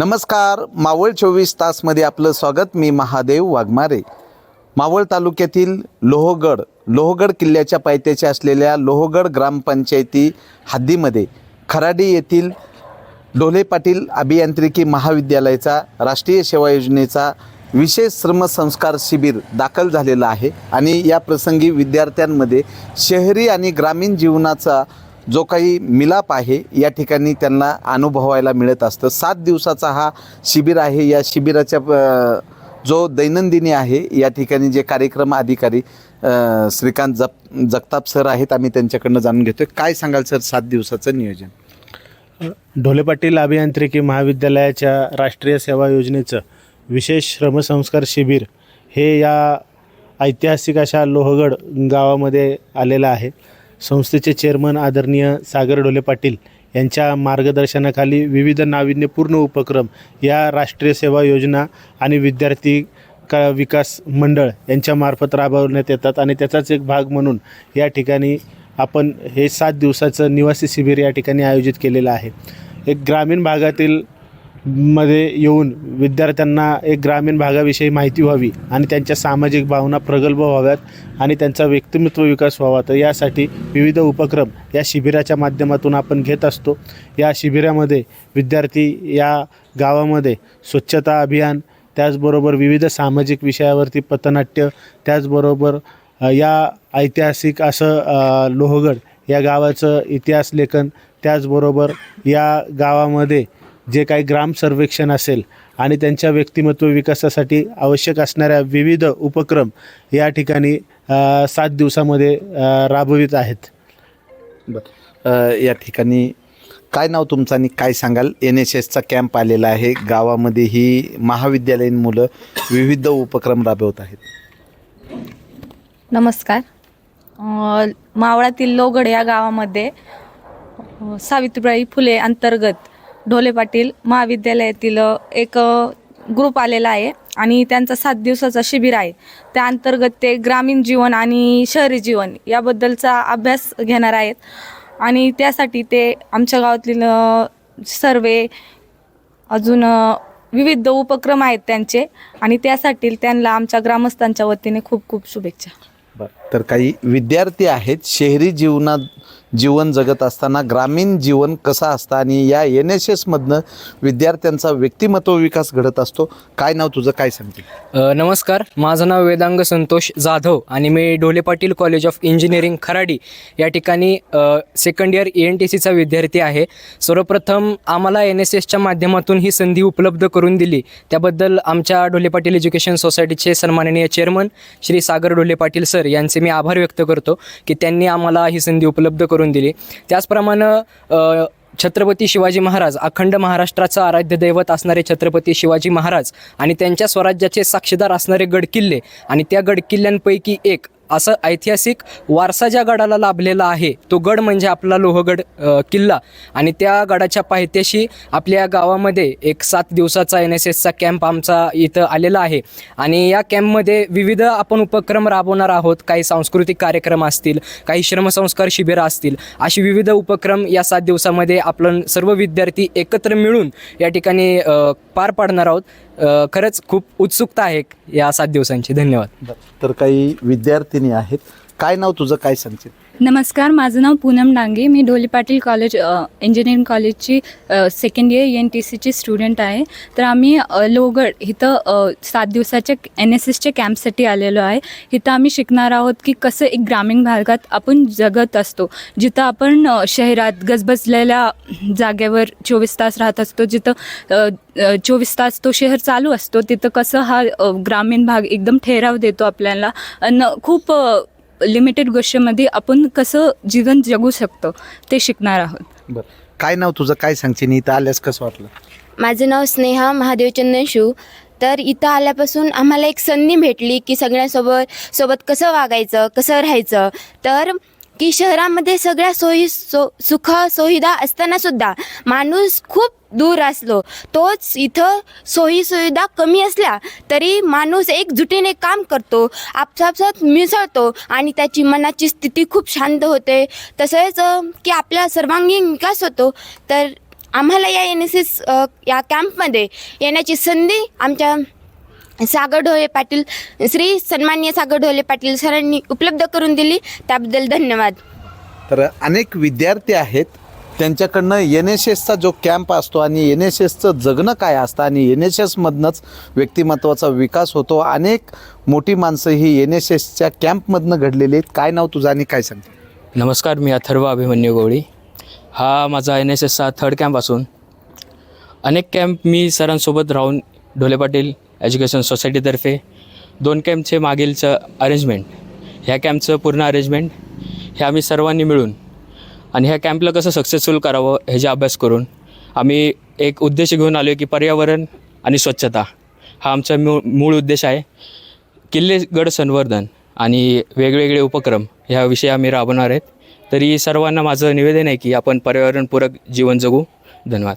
नमस्कार. मावळ चोवीस तासमध्ये आपलं स्वागत. मी महादेव वाघमारे. मावळ तालुक्यातील लोहगड लोहगड किल्ल्याच्या पायथ्याच्या असलेल्या लोहगड ग्रामपंचायती हद्दीमध्ये खराडी येथील डोले पाटील अभियांत्रिकी महाविद्यालयाचा राष्ट्रीय सेवा योजनेचा विशेष श्रमसंस्कार शिबिर दाखल झालेला आहे. आणि या प्रसंगी विद्यार्थ्यांमध्ये शहरी आणि ग्रामीण जीवनाचा जो काही मिलाप आहे या ठिकाणी त्यांना अनुभवायला मिळत असतं. सात दिवसाचा हा शिबिर आहे. या शिबिराच्या जो दैनंदिनी आहे या ठिकाणी जे कार्यक्रम अधिकारी श्रीकांत जप जगताप सर आहेत आम्ही त्यांच्याकडनं जाणून घेतोय. काय सांगाल सर सात दिवसाचं नियोजन? ढोले पाटील अभियांत्रिकी महाविद्यालयाच्या राष्ट्रीय सेवा योजनेचं विशेष श्रमसंस्कार शिबिर हे या ऐतिहासिक अशा लोहगड गावामध्ये आलेलं आहे. संस्थेचे चेअरमन आदरणीय सागर डोले पाटील यांच्या मार्गदर्शनाखाली विविध नाविन्यपूर्ण उपक्रम या राष्ट्रीय सेवा योजना आणि विद्यार्थी का विकास मंडळ यांच्यामार्फत राबवण्यात येतात आणि त्याचाच एक भाग म्हणून या ठिकाणी आपण हे सात दिवसाचं निवासी शिबिर या ठिकाणी आयोजित केलेलं आहे. एक ग्रामीण भागातील मध्ये येऊन विद्यार्थ्यांना एक ग्रामीण भागाविषयी माहिती व्हावी आणि त्यांच्या सामाजिक भावना प्रगल्भ व्हाव्यात आणि त्यांचा व्यक्तिमत्व विकास व्हावा. तर यासाठी विविध उपक्रम या शिबिराच्या माध्यमातून आपण घेत असतो. या शिबिरामध्ये विद्यार्थी या गावामध्ये स्वच्छता अभियान त्याचबरोबर विविध सामाजिक विषयावरती पथनाट्य त्याचबरोबर या ऐतिहासिक असं लोहगड या गावाचं इतिहास लेखन त्याचबरोबर या गावामध्ये जे काही ग्राम सर्वेक्षण असेल आणि त्यांच्या व्यक्तिमत्व विकासासाठी आवश्यक असणाऱ्या विविध उपक्रम या ठिकाणी सात दिवसामध्ये राबवित आहेत. अ, या ठिकाणी काय नाव तुमचं आणि काय सांगाल? एन एस एसचा कॅम्प आलेला आहे. गावामध्ये ही महाविद्यालयीन मुलं विविध उपक्रम राबवत आहेत. नमस्कार. मावळातील लोगड या गावामध्ये सावित्रीबाई फुले अंतर्गत ढोले पाटील महाविद्यालयातील एक ग्रुप आलेला आहे आणि त्यांचा सात दिवसाचा शिबिर आहे. त्या अंतर्गत ते ग्रामीण जीवन आणि शहरी जीवन याबद्दलचा अभ्यास घेणार आहेत. आणि त्यासाठी ते आमच्या गावातील सर्वे अजून विविध उपक्रम आहेत त्यांचे आणि त्यासाठी त्यांना आमच्या ग्रामस्थांच्या वतीने खूप खूप शुभेच्छा. बरं तर काही विद्यार्थी आहेत शहरी जीवनात जीवन जगत असताना ग्रामीण जीवन कसं असतं आणि या एन एस एसमधनं विद्यार्थ्यांचा व्यक्तिमत्व विकास घडत असतो. काय नाव तुझं? काय सांगते नमस्कार. माझं नाव वेदांग संतोष जाधव आणि मी Dhole Patil college of engineering Kharadi या ठिकाणी second year E N T सीचा विद्यार्थी आहे. सर्वप्रथम आम्हाला एन एस एसच्या माध्यमातून ही संधी उपलब्ध करून दिली. त्याबद्दल आमच्या ढोले पाटील एज्युकेशन सोसायटीचे सन्माननीय चेअरमन श्री सागर ढोले पाटील सर यांचे मी आभार व्यक्त करतो की त्यांनी आम्हाला ही संधी उपलब्ध करून दिली. त्याचप्रमाणे छत्रपती शिवाजी महाराज अखंड महाराष्ट्राचं आराध्य दैवत असणारे छत्रपती शिवाजी महाराज आणि त्यांच्या स्वराज्याचे साक्षीदार असणारे गडकिल्ले आणि त्या गडकिल्ल्यांपैकी एक असं ऐतिहासिक वारसा ज्या गडाला लाभलेला आहे तो गड म्हणजे आपला लोहगड किल्ला. आणि त्या गडाच्या पायथ्याशी आपल्या गावामध्ये एक सात दिवसाचा एन एस एसचा कॅम्प आमचा इथं आलेला आहे. आणि या कॅम्पमध्ये विविध आपण उपक्रम राबवणार आहोत. काही सांस्कृतिक कार्यक्रम असतील काही श्रमसंस्कार शिबिरं असतील. अशी विविध उपक्रम या सात दिवसामध्ये आपण सर्व विद्यार्थी एकत्र मिळून या ठिकाणी पार पाडणार आहोत. खरंच खूप उत्सुकता आहे या सात दिवसांची. धन्यवाद. तर काही विद्यार्थी अडचणी आहेत. काय नाव तुझं? काय सांगशील? नमस्कार माझं नाव पूनम डांगे. मी ढोले पाटील कॉलेज इंजिनिअरिंग कॉलेजची सेकंड इयर एन टी सीची स्टुडंट आहे. तर आम्ही लोगड इथं सात दिवसाच्या एन एस एसच्या कॅम्पसाठी आलेलो आहे. इथं आम्ही शिकणार आहोत की कसं एक ग्रामीण भागात आपण जगत असतो. जिथं आपण शहरात गजबजलेल्या जागेवर चोवीस तास राहत असतो. जिथं चोवीस तास तो शहर चालू असतो. तिथं कसं हा ग्रामीण भाग एकदम ठेराव देतो आपल्याला. आणि खूप लिमिटेड गोष्टीमध्ये आपण कसं जीवन जगू शकतो ते शिकणार आहोत. बरं. काय नाव तुझं? काय सांगते आणि इथं आल्यास कसं वाटलं? माझं नाव स्नेहा महादेव चंदन शिव तर इथं आल्यापासून आम्हाला एक संधी भेटली की सगळ्यांसोबत सोबत कसं वागायचं कसं राहायचं. तर की शहरामध्ये सगळ्या सोयी सो सुख सुविधा असताना सुद्धा माणूस खूप दूर असलो तोच इथं सोयी सुविधा कमी असल्या तरी माणूस एकजुटीने काम करतो आपसापसात मिसळतो आणि त्याची मनाची स्थिती खूप शांत होते. तसेच की आपला सर्वांगीण विकास होतो. तर आम्हाला या एन एस एस या कॅम्पमध्ये येण्याची संधी आमच्या सागर ढोले पाटील श्री सन्मान्य सागर ढोले पाटील सरांनी उपलब्ध करून दिली. त्याबद्दल धन्यवाद. तर अनेक विद्यार्थी आहेत त्यांच्याकडनं एन एस एसचा जो कॅम्प असतो आणि एन एस एसचं जगणं काय असतं आणि एन एस एसमधनंच व्यक्तिमत्वाचा विकास होतो. अनेक मोठी माणसं ही एन एस एसच्या कॅम्पमधनं घडलेली आहेत. काय नाव तुझं आणि काय सांगते? नमस्कार मी अथर्व अभिमन्यू गवळी. हा माझा एन एस एसचा थर्ड कॅम्प असून अनेक कॅम्प मी सरांसोबत राहून ढोले पाटील एज्युकेशन सोसायटीतर्फे दोन कॅम्पचे मागीलचं अरेंजमेंट ह्या कॅम्पचं पूर्ण अरेंजमेंट हे आम्ही सर्वांनी मिळून आणि ह्या कॅम्पला कसं सक्सेसफुल करावं ह्याचे अभ्यास करून आम्ही एक उद्देश घेऊन आलो की पर्यावरण आणि स्वच्छता हा आमचा मूळ मूळ उद्देश आहे. किल्ले गड संवर्धन आणि वेगवेगळे उपक्रम ह्याविषयी आम्ही राबवणार आहेत. तरी सर्वांना माझं निवेदन आहे की आपण पर्यावरणपूरक जीवन जगू. धन्यवाद.